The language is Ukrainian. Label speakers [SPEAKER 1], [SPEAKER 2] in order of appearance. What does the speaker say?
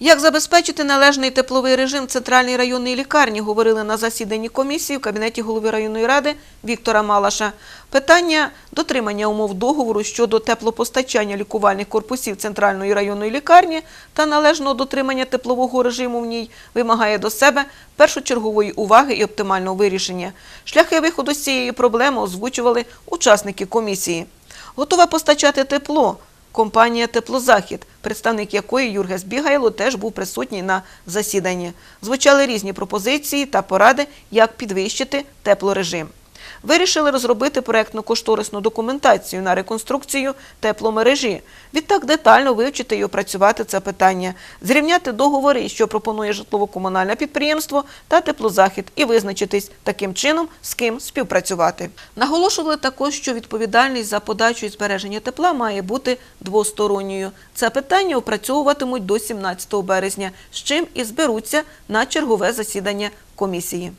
[SPEAKER 1] Як забезпечити належний тепловий режим центральній районній лікарні, говорили на засіданні комісії в кабінеті голови районної ради Віктора Малаша. Питання дотримання умов договору щодо теплопостачання лікувальних корпусів центральної районної лікарні та належного дотримання теплового режиму в ній вимагає до себе першочергової уваги і оптимального вирішення. Шляхи виходу з цієї проблеми озвучували учасники комісії. Готова постачати тепло компанія Теплозахід, представник якої Юргес Бігайло теж був присутній на засіданні. Звучали різні пропозиції та поради, як підвищити теплорежим. Вирішили розробити проєктно-кошторисну документацію на реконструкцію тепломережі. Відтак детально вивчити і опрацювати це питання, зрівняти договори, що пропонує житлово-комунальне підприємство та теплозахід, і визначитись таким чином, з ким співпрацювати. Наголошували також, що відповідальність за подачу і збереження тепла має бути двосторонньою. Це питання опрацьовуватимуть до 17 березня, з чим і зберуться на чергове засідання комісії.